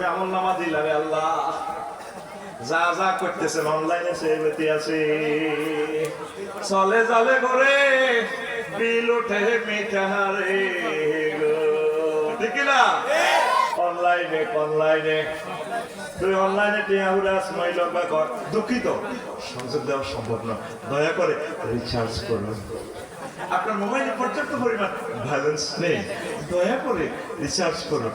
আমি আমল নামা দিলাম রে আল্লাহ। যা যা করতেছেন অনলাইনে সে বেতি আছে। চলে যাবে করে বিল উঠে মিঠারে ঠিক না অনলাইনে অনলাইনে। তুই অনলাইনে মহিলা বা কর, দুঃখিত। সংযোগ দেওয়া সম্ভব না দয়া করে রিচার্জ করুন। আপনার মোবাইলে পর্যাপ্ত পরিমাণ ব্যালেন্স নেই। দয়া করে রিচার্জ করুন।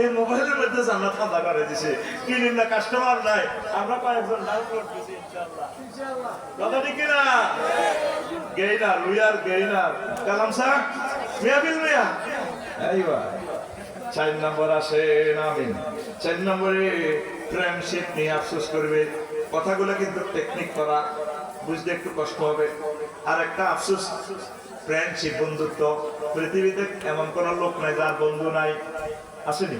এই মোবাইলের মধ্যে জান্নাত খাতা করে দিছে কিনিন না কাস্টমার নাই? আমরা কয়েকজন ডাউনলোড দিছি ইনশাআল্লাহ। কথা ঠিক না উইয়ার গেইনার কালাম স্যার? মিয়া আইবা। চার নম্বর আসে নামিন চার নম্বরে ফ্রেন্ডশিপ নিয়ে আফসোস করবে। কথাগুলো কিন্তু টেকনিক করা, বুঝতে একটু কষ্ট হবে। আর একটা আফসোস ফ্রেন্ডশিপ বন্ধুত্ব। পৃথিবীতে এমন কোন লোক নাই যার বন্ধু নাই। আসেনি?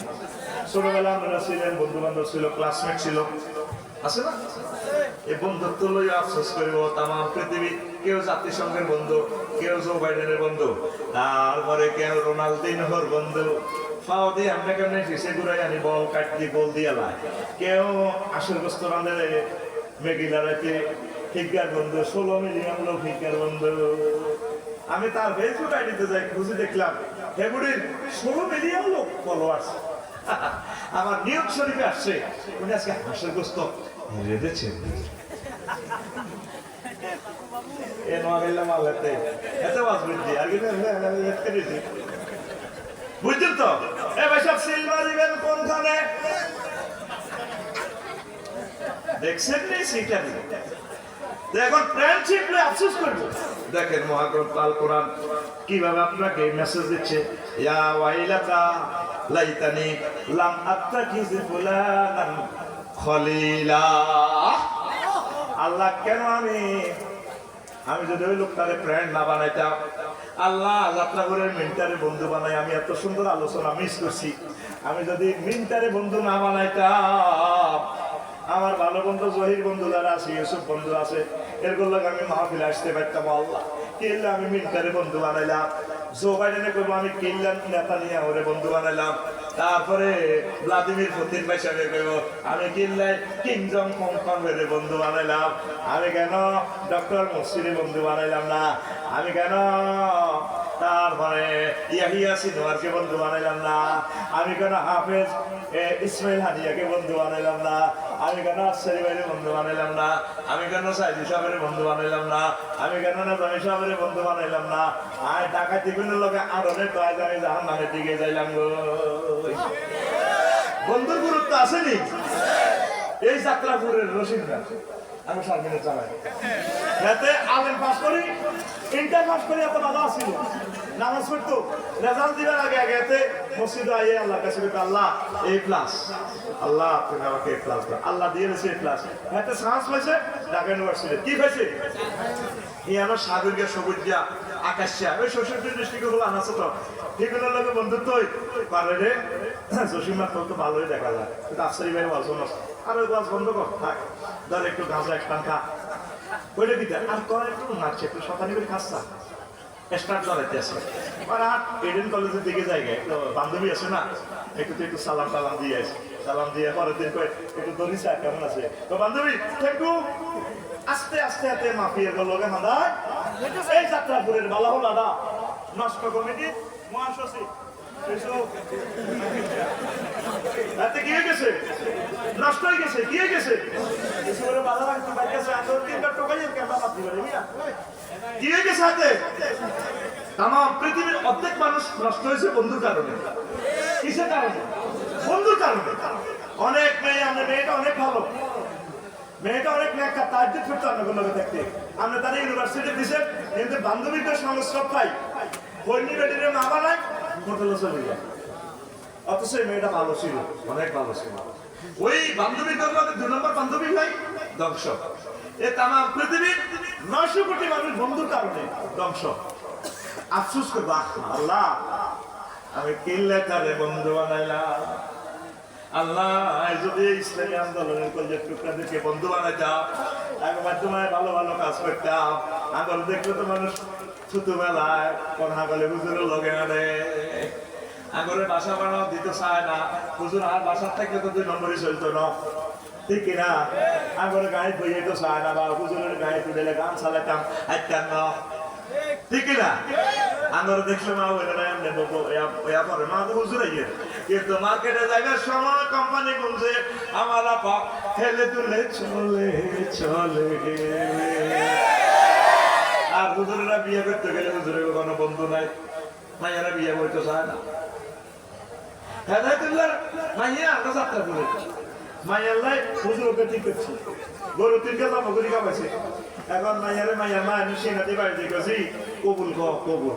ছোটবেলা আমরা ছিলেন বন্ধু বান্ধব ছিল ক্লাসমেট ছিল। আছে না? এই বন্ধুত্ব লই আফসোস করিব তাম পৃথিবী কেউ জাতিসংঘের বন্ধু, কেউ জো বাইডেনের বন্ধু। তারপরে কেউ রোনালদিনহর বন্ধু? পাও দিয়ে আমরা কেমন ফিসে ঘুরাই আনি, বল কাটলি বল দিয়ে লাই। কেউ আসল বস্তু রান্ধে মেগিলারাতে ফিগার বন্ধু, ষোলো মিলিয়ন লোক ফিগার বন্ধু। আমি তার ফেসবুক আইডিতে যাই, খুঁজে দেখলাম ফেব্রুয়ারির ষোলো মিলিয়ন লোক ফলোয়ার্স আমার নিয়োগ শরীফে আসছে। উনি আজকে হাঁসের গোস্ত রেঁধেছেন। আর কিন্তু বুঝছেন তো? এ কোনখানে? দেখছেন এখন ফ্রেন্ডশিপ আফসোস করব। দেখেন মহাগ্রন্থ আল কোরআন কীভাবে আপনাকে মেসেজ দিচ্ছে, ইয়া ওয়াইলাকা লাইতানি লাম ফুলানান খলিলা। আল্লাহ, কেন আমি? আমি যদি ওই লোকটারে ফ্রেন্ড না বানাইতাম, আল্লাহ যাত্রাপুরের মিন্টারে বন্ধু বানাই, আমি এত সুন্দর আলোচনা মিস করছি। আমি যদি মিন্টারে বন্ধু না বানাইতাম আমার ভালো বন্ধু, জহির বন্ধু যারা আছে, ইউসুফ বন্ধু আছে, এরকম লোক আমি মাহফিলে আসতে পারতাম, আল্লাহ। কিনলে আমি মিন্টারে বন্ধু বানাইলাম। জো বাইডেনে করব আমি কিনলাম নেতা নিয়ে বন্ধু বানাইলাম। তারপরে ভ্লাদিমির পুতিন পয়সাকে কইব, আমি কিনলে কিং জং কংকং বন্ধু বানাইলাম? আমি কেন ডক্টর মুসিরে বন্ধু বানাইলাম না? আমি কেন তারপরে ইয়াহিয়া সিনোয়ারকে বন্ধু বানাইলাম না? আমি কেন হাফেজ ইসমাইল হাজিয়াকে বন্ধু বানাইলাম না? আমি কেন আফসারি ভাইয়ের বন্ধু বানাইলাম না? আমি কেন সাইদি সাহেবের বন্ধু বানাইলাম না? আমি কেন না নাজামি সাহেবের বন্ধু বানাইলাম না? আর ডাকাতি কোনো লোকে আরনে তো আজ আমি জাহান নামের দিকে যাইলাম গো। বন্ধুর গুরুত্ব আসেনি এই যাত্রাপুরের রসিদরা আমি সামনে চালাই। যাতে আলেম পাস করি ইন্টার পাস করি এত বাধা আসছিল নামাজ পড়তো রেজাল্ট দিবার আগে আগে এতে মসজিদ আইয়ে আল্লাহ কাছে বলতো, আল্লাহ এ প্লাস আল্লাহ তুমি আমাকে এ প্লাস দাও। আল্লাহ দিয়ে দিয়েছে এ প্লাস এতে সাহস পাইছে ঢাকা ইউনিভার্সিটি কি পাইছে? এই আমার সাগরিকা সবুজ দিয়া আকাশিয়া। ওই শ্বশুর ডিস্ট্রিক্টগুলো আনাছে তো এগুলোর বন্ধুত্ব পারে রে তো ভালোই দেখা যায়। কিন্তু আফসারি ভাই ওয়াজ আর ওই ওয়াজ বন্ধ কর থাক। ধর একটু গাঁজা খা। আর তোর একটু নাচছে একটু শতানি করে খাস স্টার্ট ধরাইতে আছে। আর এডেন কলেজের দিকে জায়গায় বান্ধবী আছে না। একটু একটু সালাম টালাম দিয়ে আসে সালাম দিয়ে পরের দিন কয়, একটু দরিসা কেমন আছে? তো বান্ধবী একটু আস্তে আস্তে আস্তে মাফিয়ে গেল লগে মাদায়। এই যাত্রাপুরের বালা হল দাদা নষ্ট কমিটি, মহাসচিব। নষ্ট হয়ে গেছে গেছে। টোকাই পৃথিবীর অর্ধেক মানুষ নষ্ট হয়েছে বন্ধুর কারণে। কিসের কারণে? বন্ধুর কারণে। অনেক মেয়ে, আমরা মেয়েটা অনেক ভালো। মেয়েটা অনেক যে ছুটতে আমরা কোনো থাকতে আমরা তারা ইউনিভার্সিটি দিছে কিন্তু বান্ধবীদের সংস্রব পাই বন্যী বেটিরে মা বানায়, হোটেলে চলে যায়। অথচ এই মেয়েটা ভালো ছিল, অনেক ভালো ছিল। ওই বান্ধবীর জন্য দুই নম্বর বান্ধবী ভাই, ধ্বংস। এ তাম পৃথিবীর নয়শো কোটি মানুষ বন্ধুর কারণে ধ্বংস। আফসোস করব আল্লাহ, আমি কিল্লে তারে বন্ধু বানাইলাম। আল্লাহ যদি ইসলামী আন্দোলনের কলেজের টুকরাদেরকে বন্ধু বানাইতাম আগে মাধ্যমে ভালো ভালো কাজ করতাম। আগল দেখলে তো মানুষ মেলায় কোন হাগলে হুজুরের লগে আনে আগরে বাসা বানাও দিতে চায় না। হুজুর আর বাসার থাকলে তো চলতো না। ঠিক কিনা আগরে গায়ে বইয়ে তো চায় না বা হুজুরের গায়ে তুলে গান চালাইতাম হাইতাম না। ঠিক না? আমার দেখলে মা বলে, না, এমনি ইয়া পরে মা তো হুজুর আইয়ে। কিন্তু মার্কেটে জায়গার সময় কোম্পানি বলছে আমার আপা হেলে তুলে চলে চলে আর হুজুরেরা বিয়ে করতে গেলে হুজুরের কোনো বন্ধু নাই। মাইয়ারা বিয়ে করতে চায় না। হেদায়তুল্লাহ, মাইয়া আমরা যাত্রা করে মাইয়াল্লাই হুজুরকে ঠিক করছে। গরু তিনটা দাম করি কামাইছে এখন মাইয়ারে মাইয়া, মা, আমি সেনাতে বাড়িতে গেছি কবুল ক, কবুল।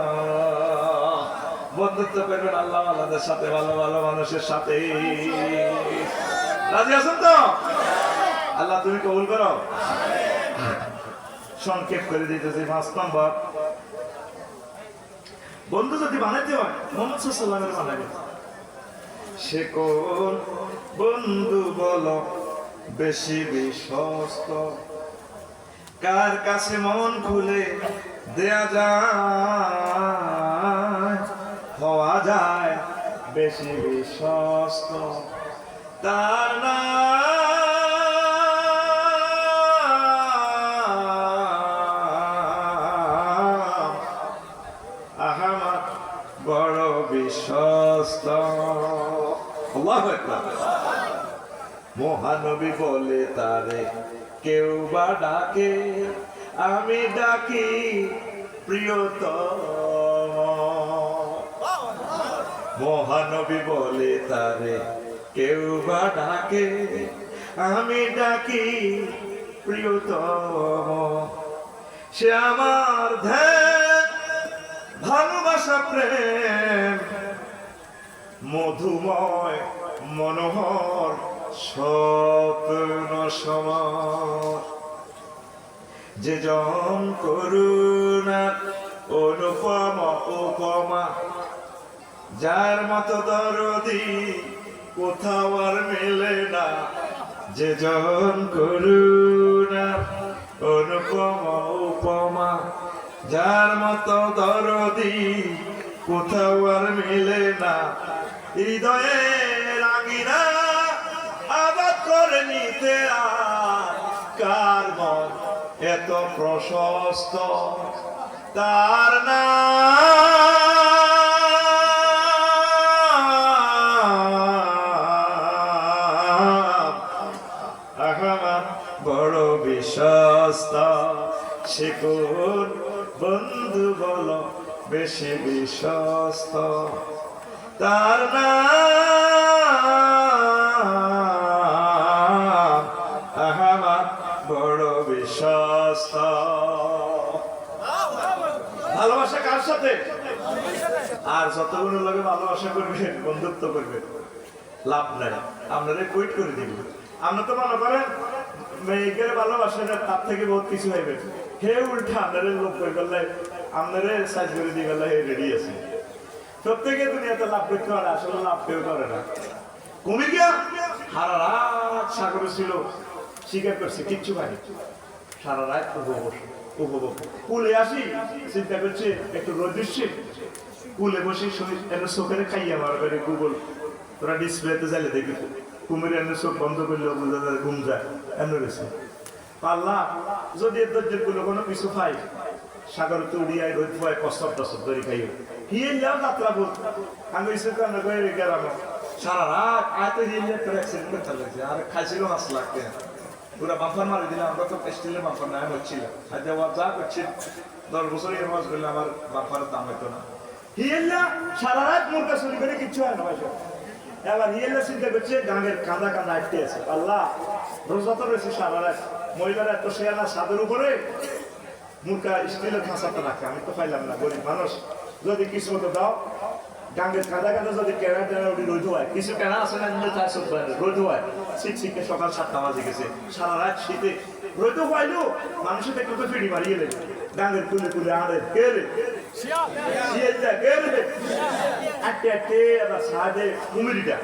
বন্ধুত্ব করবেন আল্লাহ আল্লাহদের সাথে, ভালো ভালো মানুষের সাথে। রাজি আছেন তো? আল্লাহ, তুমি কবুল করো? সংক্ষেপ করে দিতেছি, পাঁচ নম্বর। বন্ধু যদি বানাইতে হয়, মোহাম্মদ সাল্লামের বানাবে সে কোন বন্ধু বলো, বেশি বিশ্বস্ত? কার কাছে মন খুলে দেয়া যায়? হওয়া যায়, বেশি বিশ্বস্ত। তার আহমদ বড় বিশ্বস্ত। মহানবী বলে, তারে কেউ বা ডাকে, আমি ডাকি প্রিয়তম মহানবী বলে তারে, কেউ বা ডাকে, আমি ডাকি প্রিয়তম। সে আমার ধ্যান, ভালোবাসা, প্রেম, মধুময়, মনোহর, স্বপ্ন সমার। যে জন করুণা অনুপম, উপমা যার মতো দরদি কোথাও আর মেলে না, যে জন করুণা অনুপম, উপমা, যার মতো দরদি কোথাও আর মেলে না। হৃদয়ে রাঙিনা আবাদ করে নিতে কার মন এত প্রশস্ত, তার নাম বেশি বিশ্বস্ত। তার নাম বড় বিশ্বস্ত। ভালোবাসা কার সাথে? আর যতগুলো লাগে ভালোবাসা করবে, বন্ধুত্ব করবে, লাভ নাই। আপনারা কুইট করে দিবেন আমরা তো মনে করেন, মেয়েকে ভালোবাসেন তার থেকে বহুত কিছু হইবে। হে উল্টা আপনারা লোক করে গেলে আপনারা সাইজ করে দিয়ে গেলে রেডি আছে। প্রত্যেকে দুনিয়াতে লাভ করতে পারে, আসলে লাভ কেউ করে না। কুমির গিয়া সারা রাত সাগরে ছিল, শিকার করছে, কিচ্ছু পাই সারা রাত উপভোগ উপভোগ। কুলে আসি, চিন্তা করছে, একটু রোদ দিচ্ছে। কুলে বসে এনে চোখের খাইয়া মারা করে গুগল। তোরা ডিসপ্লেতে যাইলে দেখি কুমির এনে চোখ বন্ধ করলে বোঝা যায় ঘুম যায় এনে গেছে পাল্লা, যদি গুলো কোনো কিছু খাই সাগর তো উড়িয়ায় রোদ পায় কষ্ট টসব ধরে খাইও। হিয়ে যাও যাত্রা বল? আমি ইসে কান্না করে গেলাম। সারা রাত আয় তো হিল একটা অ্যাক্সিডেন্ট করতে লাগছে। আর খাইছিল মাছ লাগতে পুরা বাম্পার মারি দিলাম, আমরা তো স্টিলের বাম্পার নাই, হচ্ছিল। আর দেওয়া যা করছি, দশ বছর এর মাছ করলে আমার বাম্পারের দাম হতো না। হিয়েল্লা সারা রাত মুরগা চুরি করে কিচ্ছু হয় না ভাই এবার হিয়েল্লা চিন্তা করছে? গাঙের কাঁদা কাঁদা আটকে আছে। আল্লাহ, রোজা তো রয়েছে সারা রাত। মহিলারা এত শেয়ানা ছাদের উপরে মুরগা স্টিলের খাঁচাতে রাখে, আমি তো পাইলাম না, গরিব মানুষ। যদি কিছু মতো দাও, গাঙ্গের কাদা কাদা যদি কেনা টেনা ওটি রোদ হয়। কিছু কেনা আছে না কিন্তু চারশো রোদ হয়। শীত শীতে সকাল সাতটা বাজে গেছে। সারা রাত শীতে রোদ হইল মানুষের একটু তো ফিরি মারিয়ে লে গাঙ্গের কুলে কুলে আড়ে কে রে? শিয়ালটা কে রে? আটটে আটটে আবার সাহায্যে কুমিরিটা।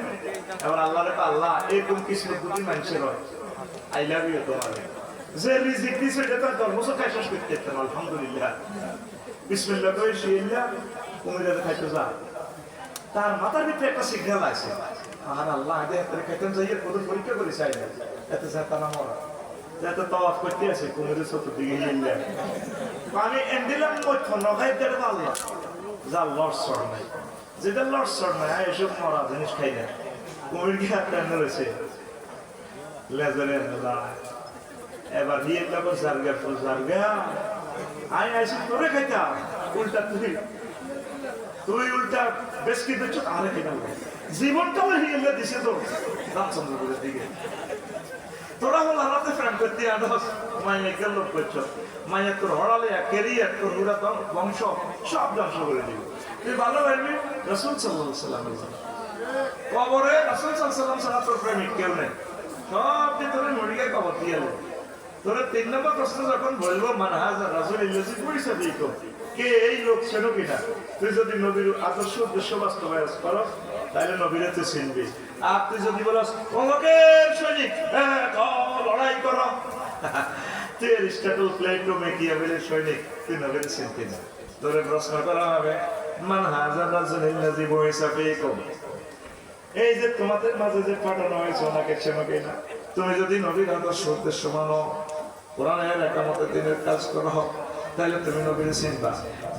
এবার আল্লাহ আল্লাহ, এরকম কিসমত দুটি মানুষের হয়। আই লাভ ইউ তোমার। যে রিজিক দিছে এটা তো দশ বছর খাই শেষ করতে পারতাম আলহামদুলিল্লাহ বিসমিল্লাহ করে শিয়াল্লা কুমিরাতে খাইতে যা তার মাথার ভিতরে একটা সিগন্যাল আছে আর আল্লাহ আগে একটা খাইতেন যাই কত পরীক্ষা করে চাই না এত যাতা না মরা যাতে তওয়াফ করতে আছে কুমিরের চতুর্দিকে পানি এন্ডিলাম মধ্য দেড় আল্লাহ যা নাই যেটা লড়সড় নাই এসব মরা জিনিস খাই না কুমির কি একটা রয়েছে লেজারে এবার নিয়ে যাব জারগা ফুল জারগা আই আইসি তোরে খাইতাম উল্টা তুই। তুই উল্টা বেশ কি দিচ্ছ আরে খাইতাম জীবনটা ওই হিলে দিছে তো, রামচন্দ্রপুরের দিকে। তোরা হল হারাতে ফ্রেন্ড করতে আনস মাইয়া গেল করছ? মাইয়া তোর হড়ালে কেরিয়ার, তোর পুরা বংশ, সব ধ্বংস করে দিবে। তুই ভালো ভাববি রসুল সাল্লাহ সাল্লামের কবরে রসুল সাল্লাম ছাড়া তোর প্রেমিক কেউ নেই। সব যে তোর মরিকে কবর দিয়ে। তোর তিন নম্বর প্রশ্ন যখন বলব, মানহাজ রাসুল ইল্লাসি পরিচয় কে এই লোক ছিল কিনা? তুই যদি নবীর আদর্শ উদ্দেশ্য বাস্তবায়ন করো তাহলে নবীরে চিনবি। আর তুই যদি বলস অমুকের সৈনিক লড়াই করো। তুই এরিস্টটল, প্লেটো, মেকিয়াবেলের সৈনিক, তুই নবীরে চিনতি না। তোরে প্রশ্ন করা হবে রাসুল পরিচয় এই যে তোমাদের মাঝে যে পাঠানো হয়েছে, ওনাকে সেমাকে না তুমি যদি নবীর আদর্শ উদ্দেশ্য মানো কোরআনের দিনের কাজ করো তাহলে তুমি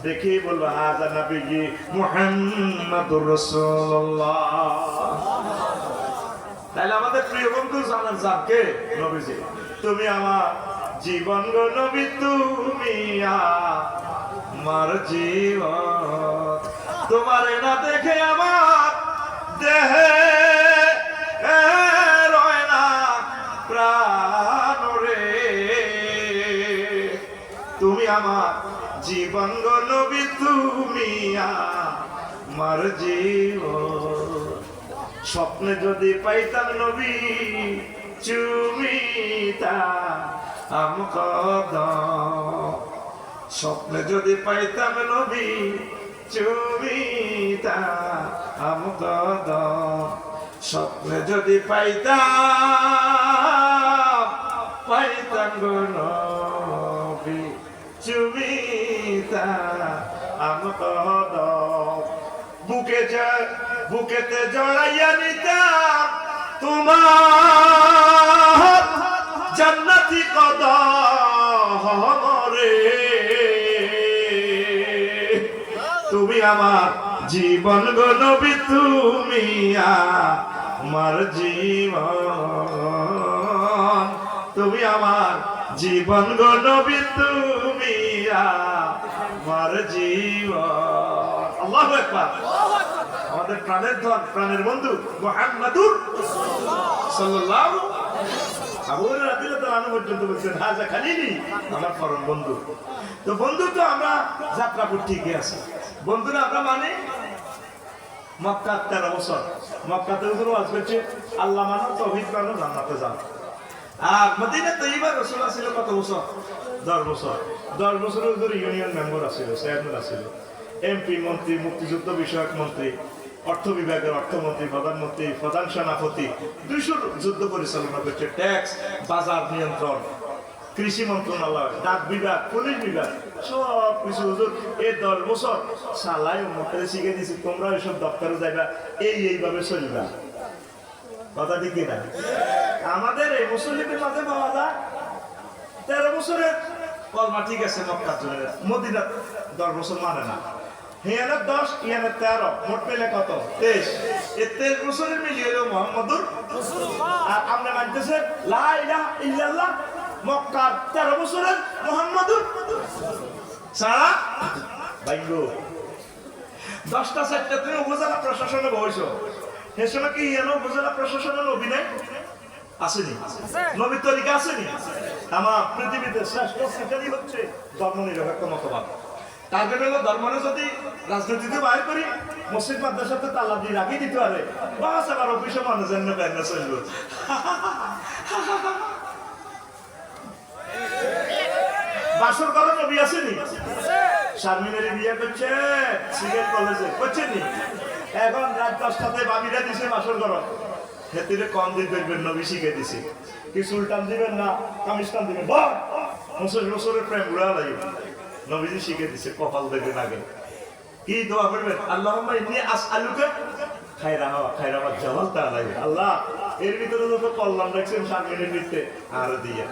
দেখেই বলব, হাজা নবী কি মুহাম্মাদুর তাহলে আমাদের প্রিয় বন্ধু জানার যাকে নবীজি। তুমি আমার জীবন গো নবী, তুমি আমার জীবন। তোমার না দেখে আমার দেহে রয় না প্রাণ। আমার জীবন গো নবী, তুমি আমার জীবন। স্বপ্নে যদি পাইতাম নবী চুমিতা আমকদ স্বপ্নে যদি পাইতাম নবী চুমিতা আমকদ স্বপ্নে যদি পাইতাম পাইতাম গো আমকদ বুকে যায় বুকেতে জড়াইয়া নিতাম তোমার জান্নাতি কদরে তুমি আমার জীবন গো নবী, তুমি আমার জীবন। তুমি আমার জীবন গো নবী, তুমি আমার জীবন। আল্লাহু আমাদের প্রাণের ধন, প্রাণের বন্ধু পর্যন্ত বলছেন বন্ধু। তো বন্ধু তো আমরা গিয়ে আছি। বন্ধুরা আমরা মানে? মক্কা তেরো বছর। মক্কাতে আল্লাহ মানো তৌহিদ মানো, জান্নাতে যাও আর মদিনা তৈবা রসুল ছিল কত বছর দশ বছর দশ বছর হুজুর ইউনিয়ন মেম্বার আছিল চেয়ারম্যান আছিল। এমপি মন্ত্রী মুক্তিযুদ্ধ বিষয়ক মন্ত্রী অর্থ বিভাগের অর্থমন্ত্রী প্রধানমন্ত্রী প্রধান সেনাপতি দুইশো যুদ্ধ পরিচালনা করছে ট্যাক্স বাজার নিয়ন্ত্রণ কৃষি মন্ত্রণালয় ডাক বিভাগ পুলিশ বিভাগ সব কিছু হুজুর এই দশ বছর সালাই মুখে শিখে দিছি। তোমরা ওইসব দপ্তরে যাইবা, এই এইভাবে চলবা। কথা ঠিক না আমাদের এই মুসল্লিদের মাঝে পাওয়া যায় তেরো বছরের কলমা ঠিক আছে মক্কা চলে মদিনা দশ বছর মানে না। হিয়ানের দশ, ইয়ানের তেরো। মোট পেলে কত? তেইশ। এই তেইশ বছরের মিলিয়ে হলো মোহাম্মদুর আর আমরা মানতেছে লা ইলাহা ইল্লাল্লাহ তেরো বছরের মোহাম্মদুর সারা দশটা, চারটা, তুমি উপজেলা প্রশাসনে বসো। সে সময় কি ইয়ানো উপজেলা প্রশাসনের অভিনয় আসেনি। নবীর তরিকা আসেনি। আমার পৃথিবীতে শ্রেষ্ঠ সেটাই হচ্ছে ধর্ম নিরপেক্ষ মতবাদ। তার জন্য ধর্মনে যদি রাজনীতিতে বাইর করি মসজিদ মাদ্রাসাতে তালা দিয়ে রাখি দিতে পারে। বাস আবার অফিসে মানুষের নেবে এনে চলবে বাসর করার নবী আসেনি। শারমিনের বিয়ে করছে সিভিল কলেজে। করছে নি এখন রাত দশটাতে বাবিরা দিছে বাসর করো হেতিরে কম দিন দেখবেন, নবী শিখে দিছে। কি সুলতান দিবেন না, কামিস্তান দিবেন মুসল রসুলের প্রেম উড়া লাগবে নবীজি শিখে দিছে, কপাল দেখবেন আগে। কি দোয়া করবেন? আল্লাহ ইন্নি আস আলুকে খাইরা হওয়া খাইরা হওয়া জবাল তা লাগবে আল্লাহ, এর ভিতরে যত কল্যাণ রাখছেন শারমিনের নৃত্যে আরও দিয়ে।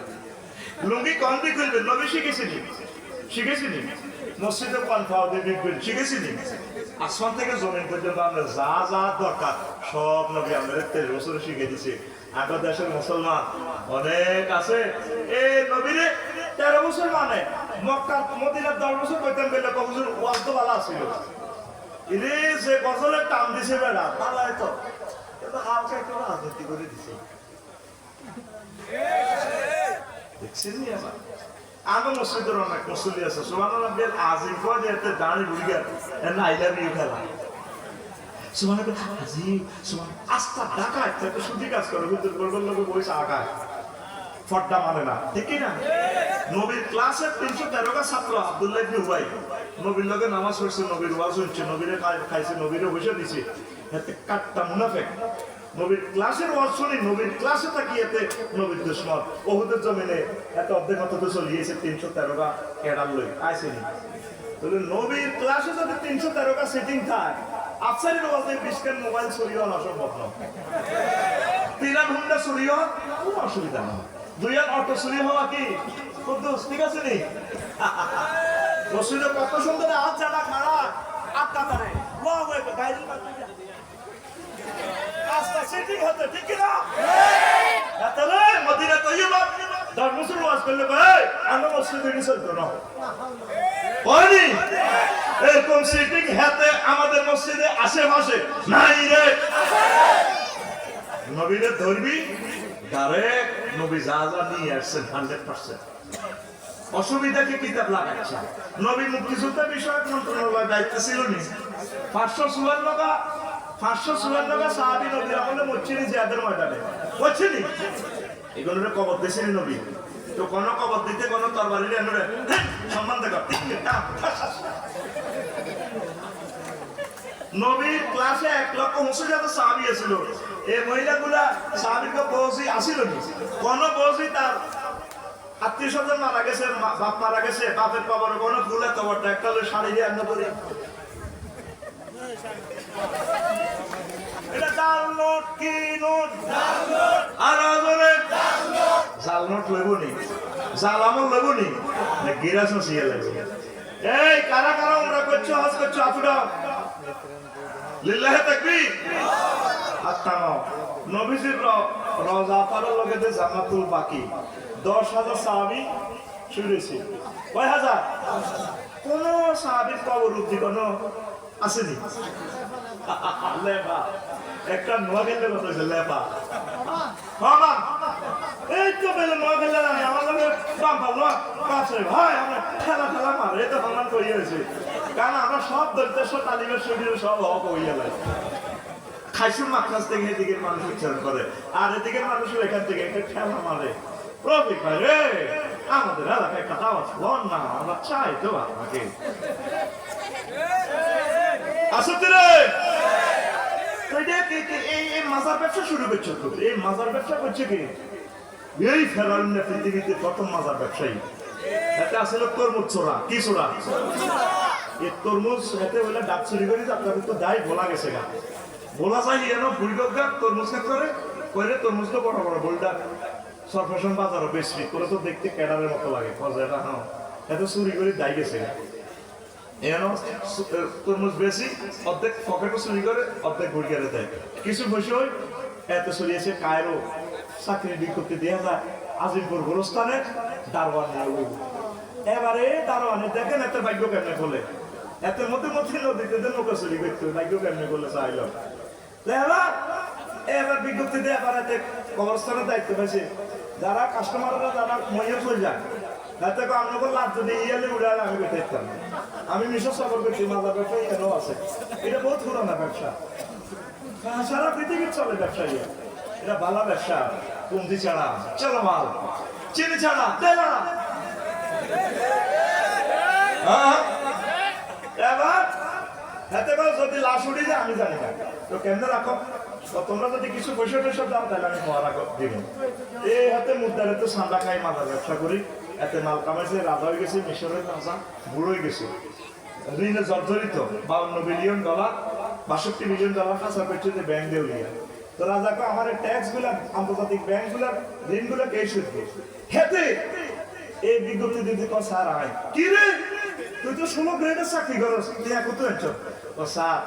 লুঙ্গি কম দিয়ে খুলবেন, নবী শিখেছিনি শিখেছিনি মসজিদে পান খাওয়া দিয়ে দেখবেন শিখেছিনি আসমান থেকে জমিন পর্যন্ত আমরা যা যা দরকার সব নবী আমাদের তেইশ বছরে শিখে দিছে আগের দেশের মুসলমান অনেক আছে এই নবীরে তেরো বছর মানে মক্কা মদিনার দশ বছর কইতাম গেলে কবছর ওয়াজ তো ভালো আছিল ইরে যে গজলের টান দিছে বেড়া তালাই তো কিন্তু হালকা একটু রাজনীতি করে দিছে দেখছেন নি আবার আমার মসজিদের অনেক মুসল্লি আছে। বেল আজিম, কয় যে দাঁড়ি গেল না আই ইউ খেলা সুবহানাল্লাহ আজিম একটা শুধু কাজ করে, হুজুর বলবেন লোক ফড্ডা মানে না, ঠিক না? নবীর ক্লাসের তিনশো ছাত্র আব্দুল্লাহ ইবনে উবাই। নবীর লগে নামাজ পড়ছে, নবীর ওয়াজ হচ্ছে নবীরে খাই- খাইছে, নবীরে বসে দিছে। এতে কাটটা মুনাফেক। নবীর ক্লাসের ওয়াজ শুনি নবীর ক্লাসে তাকিয়েতে নবীর দুশ্মন ওহুদের জমিনে এত অর্ধেক মতো তো চলিয়েছে, তিনশো তেরোটা কেডাল লই। আইসেনি। তাহলে নবীর ক্লাসে যদি তিনশো তেরোটা সেটিং থাকে, আফসারের ওয়াজে বিশকের মোবাইল চুরি হওয়া অসম্ভব নয়? তিরান হুন্ডা চুরি হওয়া কোনো অসুবিধা নেই দুইয়ার অটো চুরি হওয়া কি কুদ্দুস? ঠিক আছে নি? মসজিদে কত সুন্দর হাত জানা খাড়া আটটা তারে। ওয়া ওয়া গাড়ি রাস্তা সেটিং হতে ঠিক কি না তাহলে মদিনা তৈবা দশ বছর ওয়াজ করলে ভাই আমরা মসজিদে নিয়ে চলতো না হয়নি? এরকম সিটিং হাতে আমাদের মসজিদে আশেপাশে? নাই রে। নবীরে ধরবি ডাইরেক্ট নবী যা যা নিয়ে আসছেন হান্ড্রেড পার্সেন্ট অসুবিধা কি কিতাব লাগাচ্ছে নবী মুক্তিযোদ্ধা বিষয়ক মন্ত্রণালয়ের দায়িত্ব ছিল নি? পাঁচশো চুয়ান্নটা পাঁচশো চুয়ান্নটা সাহাবি জিয়াদের ময়দানে। কবর নবী। তো কবর দিতে তরবারি এনে সম্মান ক্লাসে এক লক্ষ উনষাট হাজার সাহাবি আছিল। এই মহিলাগুলা সাহাবিকে বৌজি আসিল কোন বৌজি তার আত্মীয় স্বজন মারা গেছে বাপ মারা গেছে, বাপের বাবার কোনগুলা একটা হলো শাড়ি দিয়ে করে। এটা জাল নোট কি নোট? আর আজরে জাল নোট লইব নি জাল আমল লইব নি গিরাস সিয়া লাগবে এই, কারা জান্নাতুল বাকি। দশ হাজার সাহাবি শুনেছি কয় হাজার? কোন সাহাবির কবর উদ্দি কোন আসেনি লেপা। একটা নোয়া গেলে কত হয়েছে লেপা। বাবা, এই তো না আমার কাছে ভাই, আমরা খেলা খেলা মারে তো সমান করিয়ে হয়েছে। কারণ আমরা সব দরিদ্র তালিমের শরীরে সব হক হইয়া লাগে খাইসুর মাকড়াস থেকে এদিকের মানুষ উচ্চারণ করে, আর এদিকের মানুষের এখান থেকে একটা খেলা মারে। প্রফিক ভাই রে আমাদের এলাকায় একটা দাওয়াত না, আমরা চাই তো আপনাকে রে এই মাজার ব্যবসা শুরু এই মাজার ব্যবসা করছে কি? এই মাজার তরমুজ কি তরমুজ ডাক চুরি করি আপনার তো দায়, বলা গেছে গা। যায় এন ভুলগত গা তরমুজ ক্ষেত্রে কইলে তরমুজ তো বড় বড় বলটা সরফেশন বাজারও বেশি করে তো দেখতে ক্যাডারের মতো লাগে। হ্যাঁ। এত চুরি করে দায় গেছে গা। এনো তরমুজ বেশি, অর্ধেক পকেটও চুরি করে অর্ধেক গুড়িয়ারে দেয় কিছু বসে এত চলিয়েছে কায়রো চাকরি বিজ্ঞপ্তি দেওয়া যায় আজিমপুর গোরস্থানে দারোয়ান। এবারে দারোয়ানে দেখেন এত ভাগ্য কেমনে খোলে এত মধ্যে মধ্যে নদীতে নৌকা চুরি করতে ভাগ্য কেমনে করলে চাইল এবার এবার বিজ্ঞপ্তি দেওয়া পারাতে কবরস্থানের দায়িত্ব পেয়েছে যারা কাস্টমাররা যারা মহিলা চলে যায় তাতে আপনাকে লাভ যদি ইয়ালে উড়ালে আমি বেঁচে। আমি মিশর সফর করছি মাদার ব্যবসা এখানেও আছে। এটা বহুত পুরানা ব্যবসা। সারা পৃথিবীর চলে ব্যবসা ইয়ে এটা ভালো ব্যবসা কমতি ছাড়া, চলো মাল, চিনি ছাড়া, তেলা হ্যাঁ? এবার হাতে যদি লাশ উঠে যায়, আমি জানি না। তো কেমনে রাখো? তোমরা যদি কিছু পয়সা টয়সা দাও, তাহলে আমি মহারা দিব। এই হাতে মুদ্রারে তো সান্দা খাই মাদার ব্যবসা করি। এতে মাল কামাইছে, রাজা হয়ে গেছে, মিশরের রাজা, বুড়ো হয়ে গেছে। ঋণে জর্জরিত বাউন্ন বিলিয়ন ডলার বাষট্টি মিলিয়ন ডলার করছে যে ব্যাংক দিয়ে উলিয়া। তো রাজাকে আমার ট্যাক্সগুলা আন্তর্জাতিক ব্যাংকগুলার ঋণগুলা কে সুদ হেতে! এই বিজ্ঞপ্তি দিতে কো স্যার আয় কি রে? তুই তো ষোলো গ্রেডের চাকরি করস, তুই এখন তো এসছ ও, স্যার,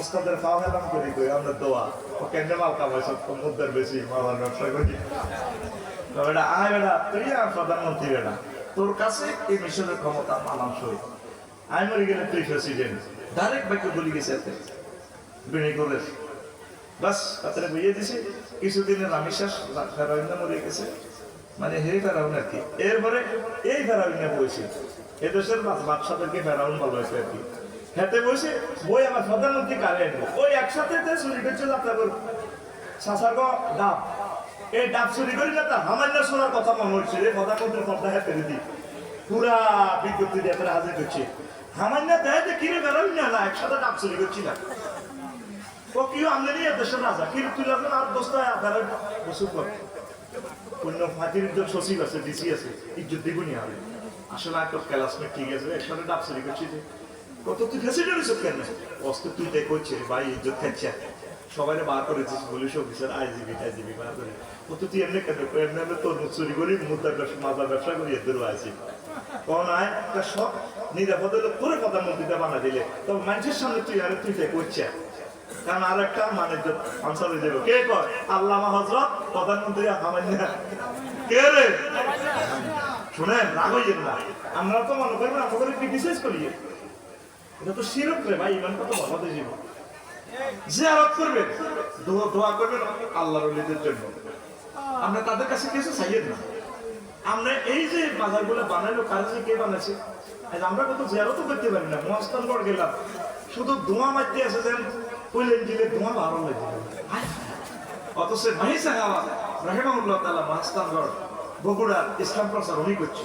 ওস্তাদের পাওয়া হেলাম করি কই, আমরা দোয়া। ও কেন্দ্রে মাল কামাইছ? মুদ্রার বেশি মালার ব্যবসা করি? বেটা আয় বেটা তুই আর প্রধানমন্ত্রী বেটা তোর কাছে এই মিশনের ক্ষমতা মানানসই আমি মরে গেলে তুই প্রেসিডেন্ট। ডাইরেক্ট বাক্য বলি গেছে এতে। বিনয় করে। বাস তাতে বুঝিয়ে দিছে। কিছুদিনের রামিশ্বাস ফেরাউন্না মরে গেছে। মানে হে ফেরাউন আর কি। এরপরে এই ফেরাউন্না বলছে এ দেশের বাদশাদেরকে ফেরাউন বলা হয়েছে আর কি। হেতে বসে বই আমার প্রধানমন্ত্রী আনব? ওই একসাথে চুরি করছে যাত্রা করব শাসার ডাব এই ডাব চুরি করি না তা, সামান্য শোনার কথা মনে হচ্ছে। রে প্রধানমন্ত্রীর পর্দা হেতে দিদি পুরা বিজ্ঞপ্তি দিয়ে তারা হাজির করছে। সামান্য দেয় যে কিনে বেরোই না না, একসাথে ডাব চুরি করছি না। ও কি দেশের রাজা? কিন্তু তুই লাগবে আর দোস্তা আধারের বসুর অন্য ফাঁকির সচিব আছে, ডিসি আছে, ইজ্জত হবে আসলে একটা ঠিক আছে, একসাথে কত তুই ফেসিলিটি কেন? অস্ত্র তুই ভাই ইজ্জত খাচ্ছে সবাই বার করেছিস পুলিশ অফিসার আইজিবি আইজিবি বার করে। কত তুই এমনি কেন? এমনি এমনি তোর চুরি করি মুদ্রার ব্যবসা মাদার ব্যবসা করি, এদের কোন আয় সব নিরাপদ তোরে প্রধানমন্ত্রীটা বানা দিলে। মানুষের সামনে তুই আরে তুই করছে কারণ আর একটা মানে আনসার হয়ে যাবে। কে আল্লামা হজরত প্রধানমন্ত্রী হামান্য কে রে? শুনেন, রাগ না। আমরা তো মনে করি না আপনাদের ক্রিটিসাইজ করি। এটা তো শিরক রে ভাই ইমান কত ভালো জীবন জিয়ারত করবেন। দোয়া করবেন জন্য। আমরা তাদের কাছে কিছু না আমরা এই যে কে বানাইছে? আমরা কত জিয়ারতও করতে পারি না গেলাম। শুধু ধোঁয়া মারতে আছে যেন কইলেন ধোঁয়া বারো লাগে অথচ মাহি সাহাবা রহেমাউল্লাহ মহাস্থানগড় বগুড়ার ইসলাম প্রচার উনি করছে।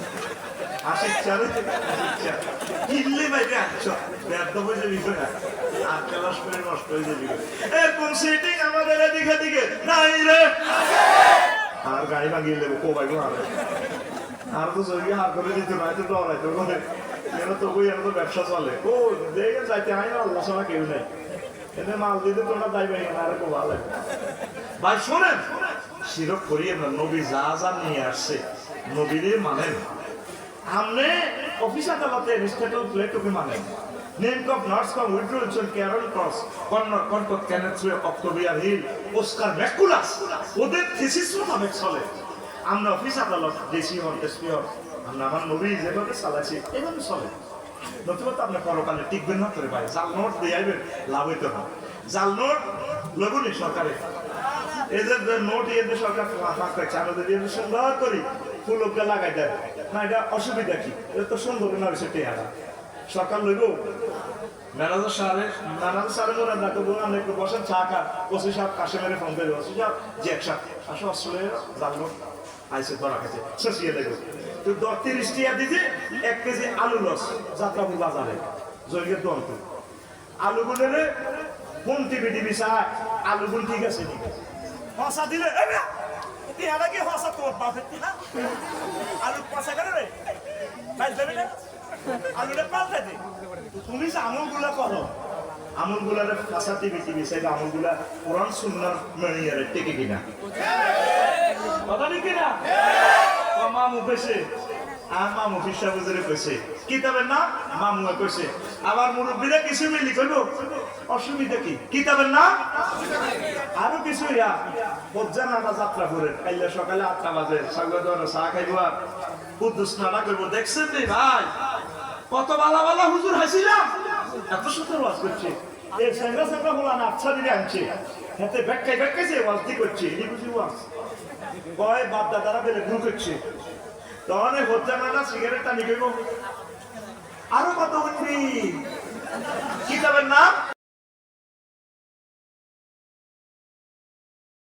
আশিক চারে কিনলে বাইরে আনছো ব্যর্থ যাবি না আর ক্লাস করে নষ্ট হয়ে যাবি এরকম সেটিং আমাদের এদিকে দিকে নাই রে আর গাড়ি ভাঙিয়ে দেবো কোবাই গো আর আর তো জরুরি হার করে দিতে নাই তো ডরাইতে বলে কেন তো বই তো ব্যবসা চলে ও দেখে যাইতে হয় না আল্লাহ ছাড়া কেউ নাই এতে মাল দিতে তোমরা দায়ী ভাই না আর ভালো লাগে ভাই শোনেন, শিরক করিয়ে না, নবী যা যা নিয়ে আসছে নবীরে আমনে অফিস আদালতে রেস্টেটে উঠলে তোকে মানে Named of North from Woodrow Wilson Carol Cross, Connor Concord Kenneth Way, Octavia Hill, Oscar Maculas, ওদের থিসিস মোতাবেক চলে আমরা অফিস আদালত ডিসি হন এসপি হন আমরা আমার মুভি যেভাবে চালাচ্ছি এভাবে চলে নতুবা তো আপনার পরকালে টিকবেন না করে ভাই জাল নোট দিয়ে আইবেন লাভ হইতে না জাল নোট লগুনি সরকারে এদের নোট এদের সরকার ফাঁক রাখছে আমরা যদি সুন্দর করি ফুলকে লাগাই দেয় না এটা অসুবিধা কি? এটা তো সুন্দর না হয়েছে টেহারা সকাল লইব? ম্যানেজার সারে ম্যানেজার সারে মনে না তো বললাম একটু বসেন চা খা। ওসি সাহেব ফোন করে ওসি সাহেব যে একসাথ আসো অস্ট্রেলিয়া জানলো আইসে ধরা খাইছে। শেষিয়ে দেবো তো দশ তিরিশ টিয়া দিতে এক কেজি আলু লস যাত্রাপুর বাজারে। জৈগের দন্ত আলু গুলো কোন টিভি টিভি চা আলু গুণ ঠিক আছে দিলে এ মিয়া, টিহাটা কি হসা তোমার বাপের টিহা আলু পয়সা কেন রে। পাইল দেবে না? আলুটা পাল্টা দে। তুমি যে আমলগুলা করো আমলগুলারে ফাঁসাতে বেশি বেশি আমলগুলা কোরআন সুন্নার মেনিয়ারে টেকে কিনা। কথা ঠিক কিনা? মা মামু কইছে আর মামু ফিসা বুঝরে কইছে। কিতাবের নাম? মামু কইছে। আবার মুরব্বীরা কিছু মিলি কইব? অসুবিধা কি? কিতাবের নাম? আরও কিছু ইয়া। বজ্জা নাটা যাত্রা করে। কাইলে সকালে আটটা বাজে। সাগর চা খাইব কুদ্দুস নাটা করব। দেখছেন রে ভাই? কত বালা বালা হুজুর হাসিলাম। এত সুন্দর ওয়াজ করছে। এই স্যাংরা স্যাংরা বলা না আচ্ছা দিলে আনছে। হাতে ব্যাখ্যায় ব্যাখ্যায় যে ওয়াজ দি করছে। এই বুঝি ওয়াজ। কয় বাপ দাদারা বেড়ে গ্রু করছে। তখন এই হজ্জা না সিগারেট টানি আরও কত কিতাবের নাম